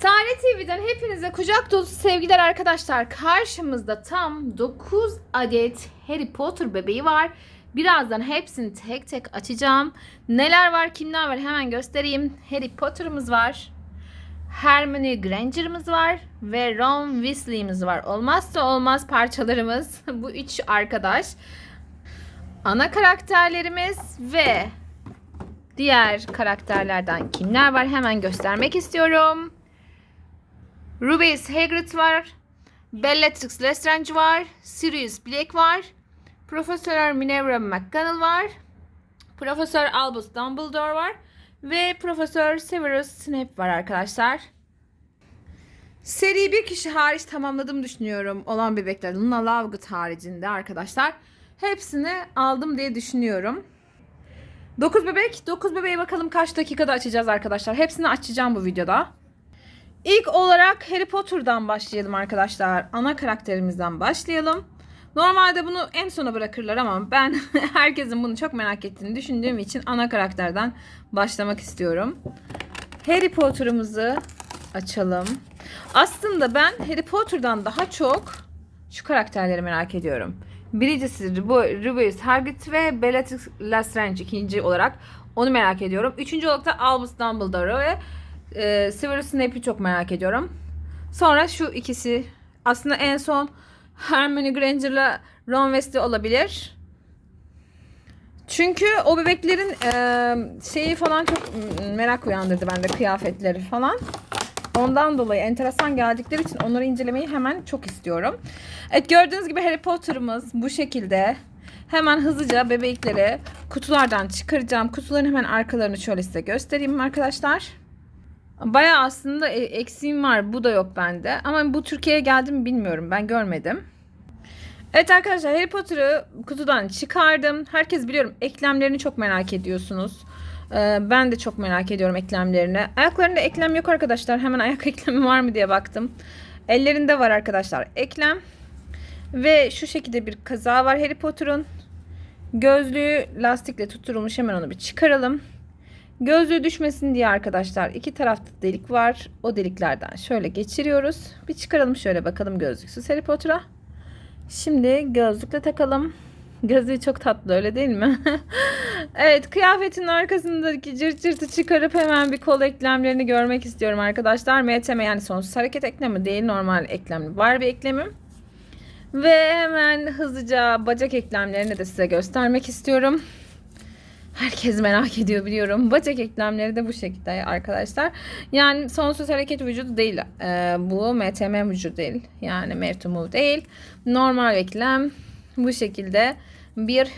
Sare TV'den hepinize kucak dolusu sevgiler arkadaşlar. Karşımızda tam 9 adet Harry Potter bebeği var. Birazdan hepsini tek tek açacağım. Neler var, kimler var hemen göstereyim. Harry Potter'ımız var. Hermione Granger'ımız var ve Ron Weasley'imiz var. Olmazsa olmaz parçalarımız bu üç arkadaş. Ana karakterlerimiz ve diğer karakterlerden kimler var hemen göstermek istiyorum. Rubius Hagrid var. Bellatrix Lestrange var. Sirius Black var. Profesör Minerva McGonagall var. Profesör Albus Dumbledore var. Ve Profesör Severus Snape var arkadaşlar. Seriyi bir kişi hariç tamamladım düşünüyorum olan bebekler. Luna Lovegood haricinde arkadaşlar. Hepsini aldım diye düşünüyorum. 9 bebek. 9 bebeği bakalım kaç dakikada açacağız arkadaşlar. Hepsini açacağım bu videoda. İlk olarak Harry Potter'dan başlayalım arkadaşlar. Ana karakterimizden başlayalım. Normalde bunu en sona bırakırlar ama ben herkesin bunu çok merak ettiğini düşündüğüm için ana karakterden başlamak istiyorum. Harry Potter'ımızı açalım. Aslında ben Harry Potter'dan daha çok şu karakterleri merak ediyorum. Birincisi Rubius Hagrid ve Bellatrix Lestrange ikinci olarak onu merak ediyorum. Üçüncü olarak da Albus Dumbledore ve e, Severus Snape'i çok merak ediyorum. Sonra şu ikisi aslında en son Hermione Granger'la Ron Weasley olabilir. Çünkü o bebeklerin e, şeyi falan çok merak uyandırdı bende kıyafetleri falan. Ondan dolayı enteresan geldikleri için onları incelemeyi hemen çok istiyorum. Evet gördüğünüz gibi Harry Potter'ımız bu şekilde. Hemen hızlıca bebekleri kutulardan çıkaracağım. Kutuların hemen arkalarını şöyle size göstereyim arkadaşlar. Baya aslında e- eksiğim var. Bu da yok bende. Ama bu Türkiye'ye geldi mi bilmiyorum. Ben görmedim. Evet arkadaşlar Harry Potter'ı kutudan çıkardım. Herkes biliyorum eklemlerini çok merak ediyorsunuz. Ee, ben de çok merak ediyorum eklemlerini. Ayaklarında eklem yok arkadaşlar. Hemen ayak eklemi var mı diye baktım. Ellerinde var arkadaşlar eklem. Ve şu şekilde bir kaza var Harry Potter'ın. Gözlüğü lastikle tutturulmuş. Hemen onu bir çıkaralım. Gözlüğü düşmesin diye arkadaşlar iki tarafta delik var. O deliklerden şöyle geçiriyoruz. Bir çıkaralım şöyle bakalım gözlüksüz Harry Potter'a. Şimdi gözlükle takalım. Gözlüğü çok tatlı öyle değil mi? evet kıyafetin arkasındaki cırt cırtı çıkarıp hemen bir kol eklemlerini görmek istiyorum arkadaşlar. MTM yani sonsuz hareket eklemi değil normal eklemli var bir eklemim. Ve hemen hızlıca bacak eklemlerini de size göstermek istiyorum. Herkes merak ediyor biliyorum. Bacak eklemleri de bu şekilde arkadaşlar. Yani sonsuz hareket vücudu değil. Ee, bu MTM vücudu değil. Yani move değil. Normal eklem bu şekilde bir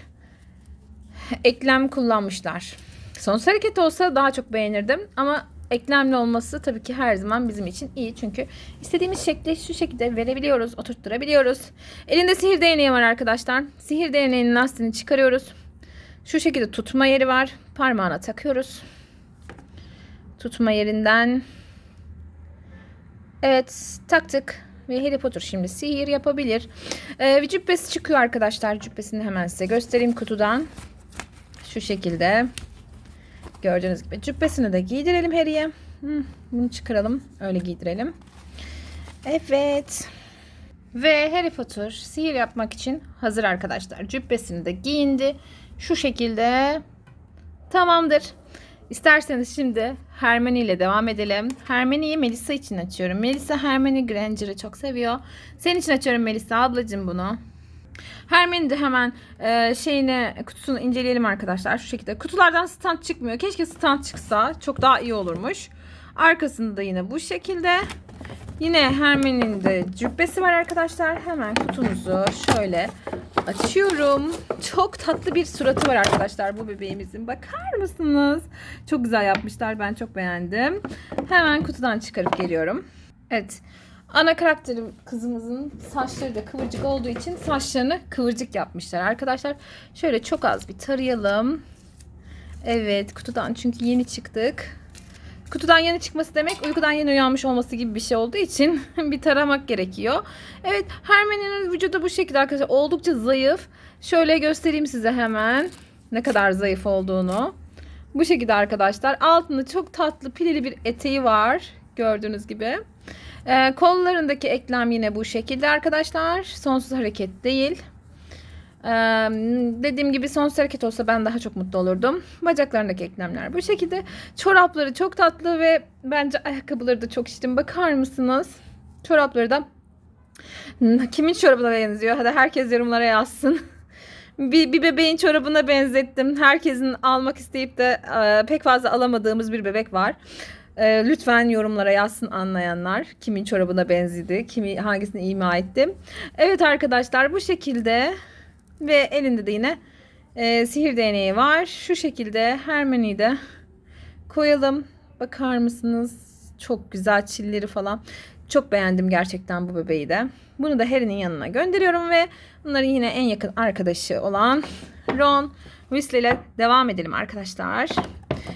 eklem kullanmışlar. Sonsuz hareket olsa daha çok beğenirdim ama eklemli olması tabii ki her zaman bizim için iyi. Çünkü istediğimiz şekli şu şekilde verebiliyoruz, oturtturabiliyoruz. Elinde sihir değneği var arkadaşlar. Sihir değneğinin lastiğini çıkarıyoruz. Şu şekilde tutma yeri var. Parmağına takıyoruz. Tutma yerinden. Evet taktık. Ve Harry Potter şimdi sihir yapabilir. Ee, bir cübbesi çıkıyor arkadaşlar. Cübbesini hemen size göstereyim kutudan. Şu şekilde. Gördüğünüz gibi cübbesini de giydirelim Harry'e. Hmm, bunu çıkaralım. Öyle giydirelim. Evet. Ve Harry Potter sihir yapmak için hazır arkadaşlar. Cübbesini de giyindi. Şu şekilde tamamdır. İsterseniz şimdi Hermione ile devam edelim. Hermione'yi Melissa için açıyorum. Melissa Hermione Granger'ı çok seviyor. Senin için açıyorum Melissa ablacığım bunu. Hermione de hemen e, şeyini kutusunu inceleyelim arkadaşlar. Şu şekilde. Kutulardan stand çıkmıyor. Keşke stand çıksa. Çok daha iyi olurmuş. Arkasında yine bu şekilde. Yine Hermione'nin de cübbesi var arkadaşlar. Hemen kutumuzu şöyle açıyorum. Çok tatlı bir suratı var arkadaşlar bu bebeğimizin. Bakar mısınız? Çok güzel yapmışlar. Ben çok beğendim. Hemen kutudan çıkarıp geliyorum. Evet. Ana karakterim kızımızın saçları da kıvırcık olduğu için saçlarını kıvırcık yapmışlar arkadaşlar. Şöyle çok az bir tarayalım. Evet kutudan çünkü yeni çıktık. Kutudan yeni çıkması demek uykudan yeni uyanmış olması gibi bir şey olduğu için bir taramak gerekiyor. Evet Hermione'nin vücudu bu şekilde arkadaşlar. Oldukça zayıf. Şöyle göstereyim size hemen ne kadar zayıf olduğunu. Bu şekilde arkadaşlar. Altında çok tatlı pileli bir eteği var. Gördüğünüz gibi. Ee, kollarındaki eklem yine bu şekilde arkadaşlar. Sonsuz hareket değil. Ee, dediğim gibi sonsuz hareket olsa ben daha çok mutlu olurdum. Bacaklarındaki eklemler bu şekilde. Çorapları çok tatlı ve bence ayakkabıları da çok şirin. Bakar mısınız? Çorapları da kimin çorabına benziyor? Hadi herkes yorumlara yazsın. Bir, bir bebeğin çorabına benzettim. Herkesin almak isteyip de e, pek fazla alamadığımız bir bebek var. E, lütfen yorumlara yazsın anlayanlar. Kimin çorabına benzedi, kimi hangisini ima ettim. Evet arkadaşlar bu şekilde ve elinde de yine e, sihir değneği var. Şu şekilde Hermione'yi de koyalım. Bakar mısınız? Çok güzel çilleri falan. Çok beğendim gerçekten bu bebeği de. Bunu da Harry'nin yanına gönderiyorum ve bunların yine en yakın arkadaşı olan Ron Weasley ile devam edelim arkadaşlar.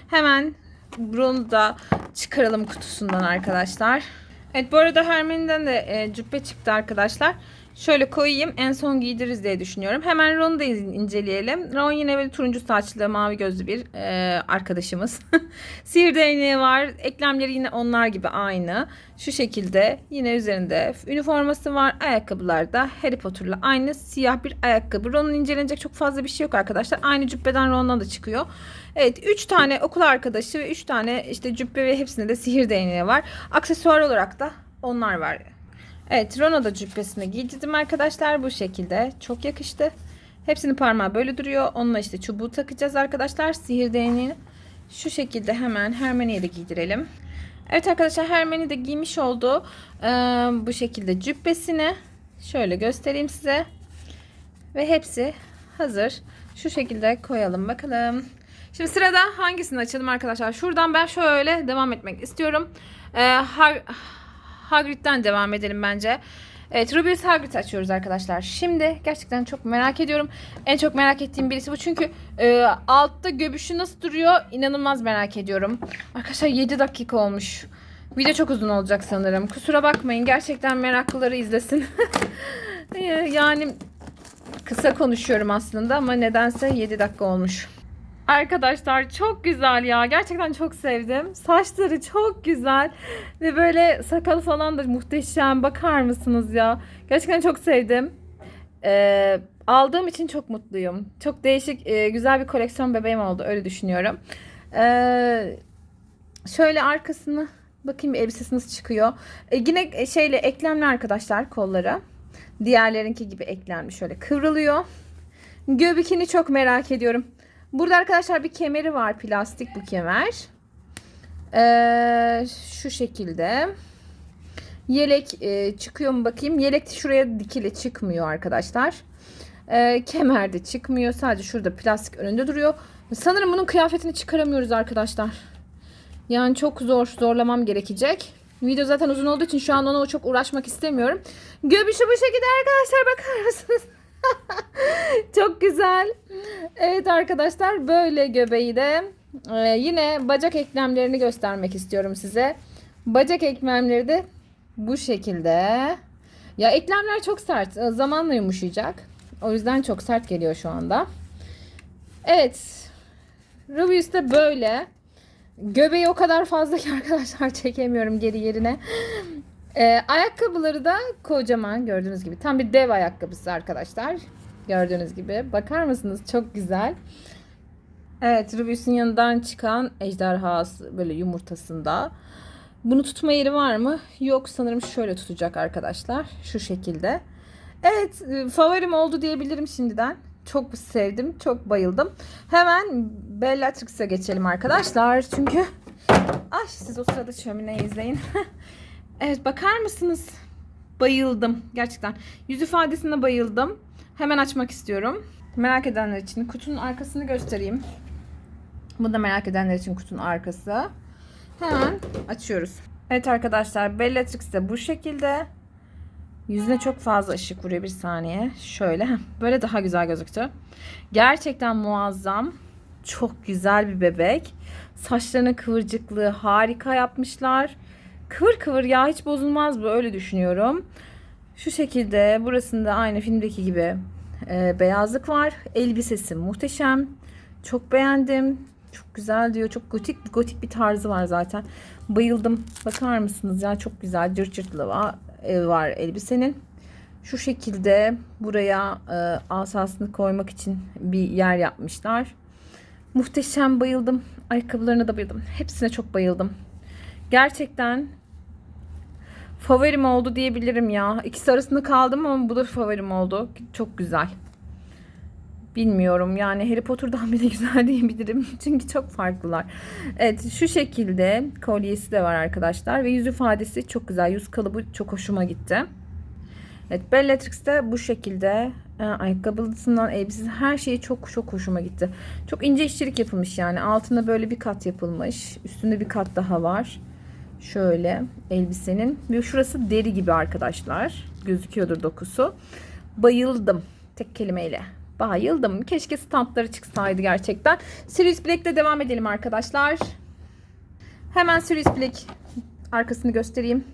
Hemen Ron'u da çıkaralım kutusundan arkadaşlar. Evet bu arada Hermione'den de e, cübbe çıktı arkadaşlar. Şöyle koyayım en son giydiririz diye düşünüyorum. Hemen Ron'u da in- inceleyelim. Ron yine böyle turuncu saçlı mavi gözlü bir e, arkadaşımız. Sihir değneği var. Eklemleri yine onlar gibi aynı. Şu şekilde yine üzerinde üniforması var. Ayakkabılar da Harry Potter'la aynı siyah bir ayakkabı. Ron'un incelenecek çok fazla bir şey yok arkadaşlar. Aynı cübbeden Ron'dan da çıkıyor. Evet 3 tane okul arkadaşı ve 3 tane işte cübbe ve hepsinde de sihir değneği var. Aksesuar olarak da onlar var. Evet Ron'a cübbesini giydirdim arkadaşlar bu şekilde. Çok yakıştı. Hepsinin parmağı böyle duruyor. Onunla işte çubuğu takacağız arkadaşlar. Sihir değneğini. Şu şekilde hemen Hermione'ye de giydirelim. Evet arkadaşlar Hermione de giymiş oldu. Ee, bu şekilde cübbesini. Şöyle göstereyim size. Ve hepsi hazır. Şu şekilde koyalım bakalım. Şimdi sırada hangisini açalım arkadaşlar? Şuradan ben şöyle devam etmek istiyorum. Ee, Har- Hagrid'den devam edelim bence. Evet Rubius Hagrid açıyoruz arkadaşlar. Şimdi gerçekten çok merak ediyorum. En çok merak ettiğim birisi bu. Çünkü e, altta göbüşü nasıl duruyor inanılmaz merak ediyorum. Arkadaşlar 7 dakika olmuş. Video çok uzun olacak sanırım. Kusura bakmayın. Gerçekten meraklıları izlesin. yani kısa konuşuyorum aslında ama nedense 7 dakika olmuş. Arkadaşlar çok güzel ya. Gerçekten çok sevdim. Saçları çok güzel. Ve böyle sakalı falan da muhteşem. Bakar mısınız ya? Gerçekten çok sevdim. Ee, aldığım için çok mutluyum. Çok değişik, e, güzel bir koleksiyon bebeğim oldu. Öyle düşünüyorum. Ee, şöyle arkasını bakayım bir elbisesi nasıl çıkıyor. Ee, yine şeyle eklemli arkadaşlar kolları. Diğerlerinki gibi eklemli şöyle kıvrılıyor. Göbekini çok merak ediyorum. Burada arkadaşlar bir kemeri var. Plastik bu kemer. Ee, şu şekilde. Yelek e, çıkıyor mu bakayım. Yelek şuraya dikili çıkmıyor arkadaşlar. Ee, kemer de çıkmıyor. Sadece şurada plastik önünde duruyor. Sanırım bunun kıyafetini çıkaramıyoruz arkadaşlar. Yani çok zor. Zorlamam gerekecek. Video zaten uzun olduğu için şu an ona çok uğraşmak istemiyorum. Göbüşü bu şekilde arkadaşlar bakar mısınız? Çok güzel. Evet arkadaşlar böyle göbeği de e, yine bacak eklemlerini göstermek istiyorum size. Bacak eklemleri de bu şekilde. Ya eklemler çok sert. e, Zamanla yumuşayacak. O yüzden çok sert geliyor şu anda. Evet. Rubius de böyle. Göbeği o kadar fazla ki arkadaşlar çekemiyorum geri yerine. Ee, ayakkabıları da kocaman gördüğünüz gibi. Tam bir dev ayakkabısı arkadaşlar. Gördüğünüz gibi. Bakar mısınız? Çok güzel. Evet Rubius'un yanından çıkan ejderhası böyle yumurtasında. Bunu tutma yeri var mı? Yok sanırım şöyle tutacak arkadaşlar. Şu şekilde. Evet e, favorim oldu diyebilirim şimdiden. Çok sevdim. Çok bayıldım. Hemen Bellatrix'e geçelim arkadaşlar. Çünkü ay siz o sırada şömineyi izleyin. evet bakar mısınız? Bayıldım gerçekten. Yüz ifadesine bayıldım. Hemen açmak istiyorum. Merak edenler için kutunun arkasını göstereyim. Bu da merak edenler için kutunun arkası. Hemen açıyoruz. Evet arkadaşlar Bellatrix de bu şekilde. Yüzüne çok fazla ışık vuruyor bir saniye. Şöyle böyle daha güzel gözüktü. Gerçekten muazzam. Çok güzel bir bebek. Saçlarının kıvırcıklığı harika yapmışlar. Kıvır kıvır ya hiç bozulmaz bu öyle düşünüyorum. Şu şekilde burasında aynı filmdeki gibi e, beyazlık var. Elbisesi muhteşem. Çok beğendim. Çok güzel diyor. Çok gotik gotik bir tarzı var zaten. Bayıldım. Bakar mısınız ya çok güzel cırt cırtlı var, e, var elbisenin. Şu şekilde buraya e, asasını koymak için bir yer yapmışlar. Muhteşem bayıldım. Ayakkabılarına da bayıldım. Hepsine çok bayıldım. Gerçekten favorim oldu diyebilirim ya. İkisi arasında kaldım ama bu da favorim oldu. Çok güzel. Bilmiyorum yani Harry Potter'dan bile güzel diyebilirim. Çünkü çok farklılar. Evet şu şekilde kolyesi de var arkadaşlar. Ve yüz ifadesi çok güzel. Yüz kalıbı çok hoşuma gitti. Evet Bellatrix'te bu şekilde e, ayakkabısından elbisesi her şeyi çok çok hoşuma gitti. Çok ince işçilik yapılmış yani. Altında böyle bir kat yapılmış. Üstünde bir kat daha var. Şöyle elbisenin. Şurası deri gibi arkadaşlar. Gözüküyordur dokusu. Bayıldım. Tek kelimeyle. Bayıldım. Keşke standları çıksaydı gerçekten. Sirius Black'le devam edelim arkadaşlar. Hemen Sirius Black arkasını göstereyim.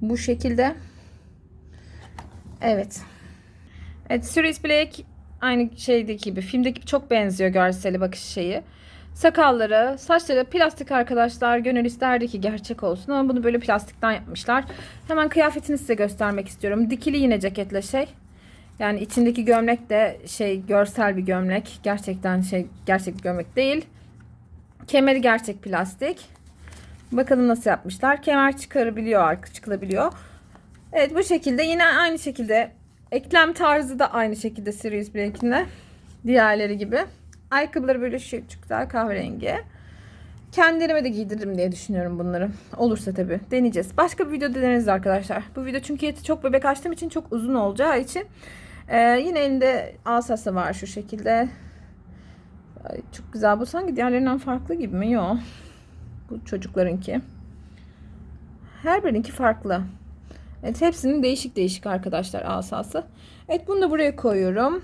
Bu şekilde. Evet. Evet Sirius Black aynı şeydeki gibi filmdeki çok benziyor görseli bakış şeyi. Sakalları, saçları plastik arkadaşlar. Gönül isterdi ki gerçek olsun ama bunu böyle plastikten yapmışlar. Hemen kıyafetini size göstermek istiyorum. Dikili yine ceketle şey. Yani içindeki gömlek de şey görsel bir gömlek. Gerçekten şey gerçek bir gömlek değil. Kemeri gerçek plastik. Bakalım nasıl yapmışlar. Kemer çıkarabiliyor, arka çıkılabiliyor. Evet bu şekilde yine aynı şekilde eklem tarzı da aynı şekilde Sirius Black'inde. Diğerleri gibi. Ayakkabıları böyle şu çok güzel kahverengi. Kendilerime de giydiririm diye düşünüyorum bunları. Olursa tabii. Deneyeceğiz. Başka bir videoda deneriz arkadaşlar. Bu video çünkü çok bebek açtığım için çok uzun olacağı için. Ee, yine elinde asası var şu şekilde. Ay, çok güzel. Bu sanki diğerlerinden farklı gibi mi? Yok. Bu çocuklarınki. Her birinki farklı. Evet hepsinin değişik değişik arkadaşlar asası. Evet bunu da buraya koyuyorum.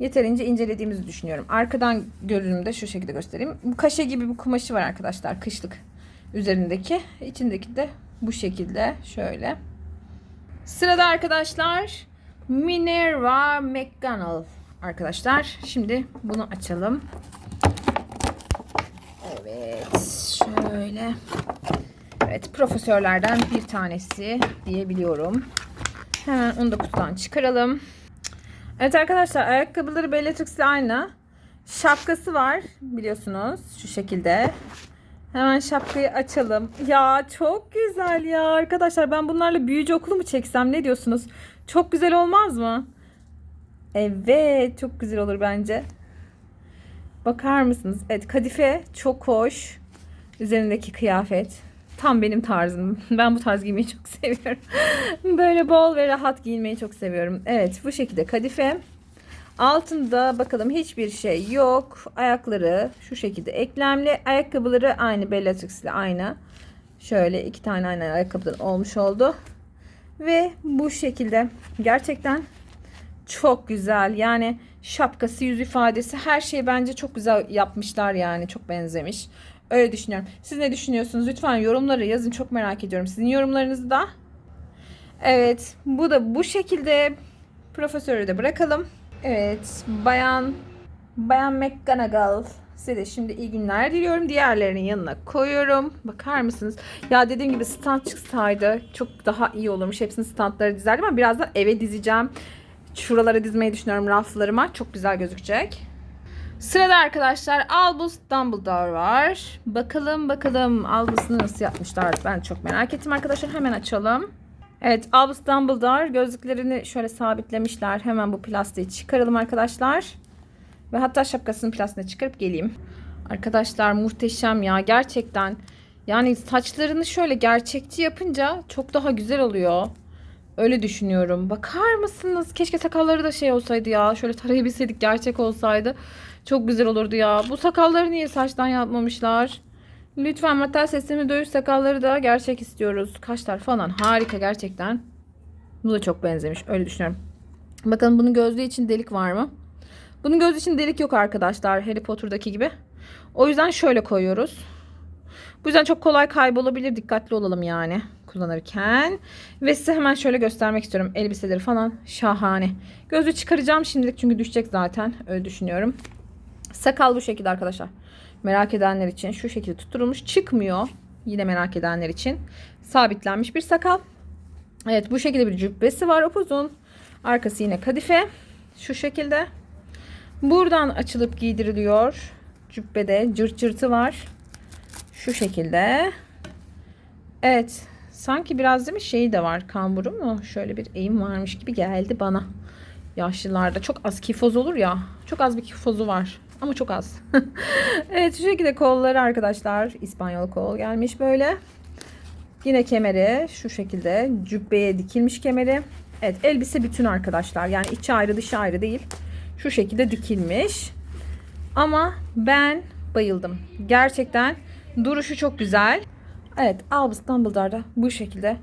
Yeterince incelediğimizi düşünüyorum. Arkadan görünümde şu şekilde göstereyim. Bu kaşe gibi bir kumaşı var arkadaşlar kışlık üzerindeki. İçindeki de bu şekilde şöyle. Sırada arkadaşlar Minerva McGonagall arkadaşlar. Şimdi bunu açalım. Evet şöyle. Evet profesörlerden bir tanesi diyebiliyorum. Hemen onu da kutudan çıkaralım. Evet arkadaşlar ayakkabıları Bellatrix ile aynı. Şapkası var biliyorsunuz şu şekilde. Hemen şapkayı açalım. Ya çok güzel ya arkadaşlar ben bunlarla büyücü okulu mu çeksem ne diyorsunuz? Çok güzel olmaz mı? Evet çok güzel olur bence. Bakar mısınız? Evet kadife çok hoş. Üzerindeki kıyafet. Tam benim tarzım. Ben bu tarz giymeyi çok seviyorum. Böyle bol ve rahat giyinmeyi çok seviyorum. Evet bu şekilde kadife. Altında bakalım hiçbir şey yok. Ayakları şu şekilde eklemli. Ayakkabıları aynı Bellatrix ile aynı. Şöyle iki tane aynı ayakkabıdan olmuş oldu. Ve bu şekilde gerçekten çok güzel. Yani şapkası, yüz ifadesi her şeyi bence çok güzel yapmışlar yani. Çok benzemiş. Öyle düşünüyorum. Siz ne düşünüyorsunuz? Lütfen yorumlara yazın. Çok merak ediyorum. Sizin yorumlarınızı da. Evet. Bu da bu şekilde profesörü de bırakalım. Evet. Bayan Bayan McGonagall size de şimdi iyi günler diliyorum. Diğerlerinin yanına koyuyorum. Bakar mısınız? Ya dediğim gibi stand çıksaydı çok daha iyi olurmuş. Hepsini standlara dizerdim ama birazdan eve dizeceğim. Şuralara dizmeyi düşünüyorum raflarıma. Çok güzel gözükecek. Sırada arkadaşlar Albus Dumbledore var. Bakalım bakalım Albus'u nasıl yapmışlar. Ben çok merak ettim arkadaşlar. Hemen açalım. Evet Albus Dumbledore gözlüklerini şöyle sabitlemişler. Hemen bu plastiği çıkaralım arkadaşlar. Ve hatta şapkasının plastiğini çıkarıp geleyim. Arkadaşlar muhteşem ya gerçekten. Yani saçlarını şöyle gerçekçi yapınca çok daha güzel oluyor. Öyle düşünüyorum. Bakar mısınız? Keşke sakalları da şey olsaydı ya. Şöyle tarayabilseydik gerçek olsaydı. Çok güzel olurdu ya. Bu sakalları niye saçtan yapmamışlar? Lütfen Mattel sesimi duyur sakalları da gerçek istiyoruz. Kaşlar falan harika gerçekten. Bu da çok benzemiş. Öyle düşünüyorum. Bakalım bunun gözlüğü için delik var mı? Bunun gözü için delik yok arkadaşlar. Harry Potter'daki gibi. O yüzden şöyle koyuyoruz. Bu yüzden çok kolay kaybolabilir. Dikkatli olalım yani kullanırken. Ve size hemen şöyle göstermek istiyorum. Elbiseleri falan şahane. Gözlüğü çıkaracağım şimdilik çünkü düşecek zaten. Öyle düşünüyorum. Sakal bu şekilde arkadaşlar. Merak edenler için şu şekilde tutturulmuş. Çıkmıyor. Yine merak edenler için. Sabitlenmiş bir sakal. Evet bu şekilde bir cübbesi var upuzun. Arkası yine kadife. Şu şekilde. Buradan açılıp giydiriliyor. Cübbede cırt cırtı var. Şu şekilde. Evet. Sanki biraz değil mi şeyi de var. Kamburu mu? Şöyle bir eğim varmış gibi geldi bana. Yaşlılarda çok az kifoz olur ya. Çok az bir kifozu var. Ama çok az. evet şu şekilde kolları arkadaşlar. İspanyol kol gelmiş böyle. Yine kemeri şu şekilde cübbeye dikilmiş kemeri. Evet elbise bütün arkadaşlar. Yani içi ayrı dışı ayrı değil. Şu şekilde dikilmiş. Ama ben bayıldım. Gerçekten duruşu çok güzel. Evet Albus Dumbledore'da bu şekilde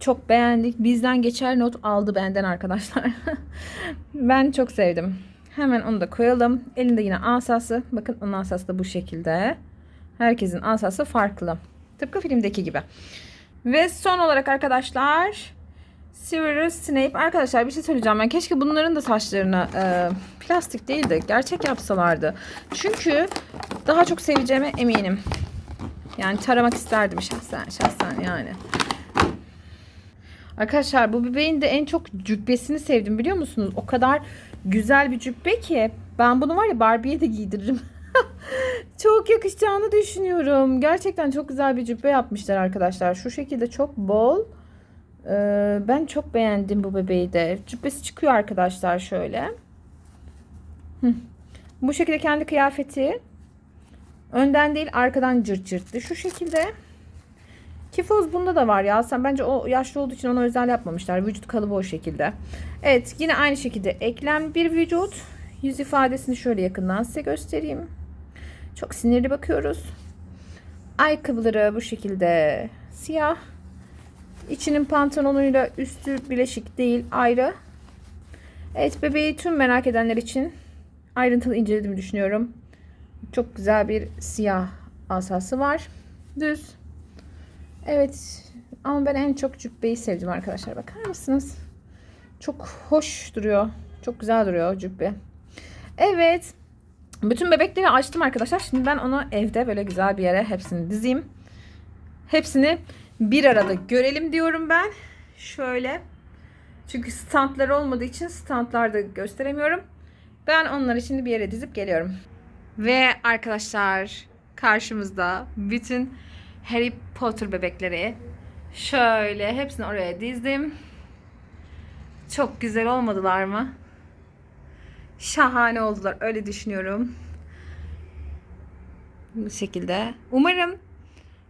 çok beğendik. Bizden geçer not aldı benden arkadaşlar. ben çok sevdim. Hemen onu da koyalım. Elinde yine asası. Bakın onun asası da bu şekilde. Herkesin asası farklı. Tıpkı filmdeki gibi. Ve son olarak arkadaşlar Severus Snape. Arkadaşlar bir şey söyleyeceğim ben. Keşke bunların da saçlarını e, plastik değil de gerçek yapsalardı. Çünkü daha çok seveceğime eminim. Yani taramak isterdim şahsen, şahsen yani. Arkadaşlar bu bebeğin de en çok cübbesini sevdim biliyor musunuz? O kadar güzel bir cübbe ki ben bunu var ya Barbie'ye de giydiririm. çok yakışacağını düşünüyorum. Gerçekten çok güzel bir cübbe yapmışlar arkadaşlar. Şu şekilde çok bol. Ee, ben çok beğendim bu bebeği de. Cübbesi çıkıyor arkadaşlar şöyle. Bu şekilde kendi kıyafeti. Önden değil arkadan cırt cırtlı. Şu şekilde. Kifoz bunda da var ya. Sen bence o yaşlı olduğu için ona özel yapmamışlar. Vücut kalıbı o şekilde. Evet yine aynı şekilde eklem bir vücut. Yüz ifadesini şöyle yakından size göstereyim. Çok sinirli bakıyoruz. Ayakkabıları bu şekilde siyah. İçinin pantolonuyla üstü bileşik değil ayrı. Evet bebeği tüm merak edenler için ayrıntılı incelediğimi düşünüyorum. Çok güzel bir siyah asası var. Düz. Evet. Ama ben en çok cübbeyi sevdim arkadaşlar. Bakar mısınız? Çok hoş duruyor. Çok güzel duruyor cübbe. Evet. Bütün bebekleri açtım arkadaşlar. Şimdi ben onu evde böyle güzel bir yere hepsini dizeyim. Hepsini bir arada görelim diyorum ben. Şöyle. Çünkü standlar olmadığı için standlarda gösteremiyorum. Ben onları şimdi bir yere dizip geliyorum. Ve arkadaşlar karşımızda bütün Harry Potter bebekleri şöyle hepsini oraya dizdim. Çok güzel olmadılar mı? Şahane oldular öyle düşünüyorum. Bu şekilde. Umarım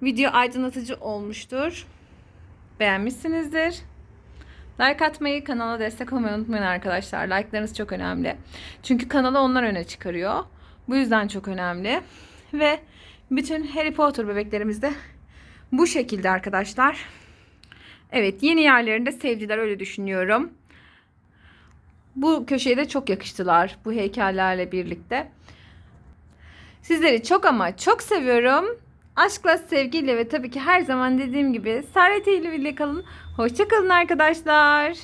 video aydınlatıcı olmuştur. Beğenmişsinizdir. Like atmayı, kanala destek olmayı unutmayın arkadaşlar. Like'larınız çok önemli. Çünkü kanalı onlar öne çıkarıyor. Bu yüzden çok önemli. Ve bütün Harry Potter bebeklerimiz de bu şekilde arkadaşlar. Evet yeni yerlerinde sevdiler öyle düşünüyorum. Bu köşeye de çok yakıştılar bu heykellerle birlikte. Sizleri çok ama çok seviyorum. Aşkla, sevgiyle ve tabii ki her zaman dediğim gibi Saadet ile kalın. Hoşçakalın arkadaşlar.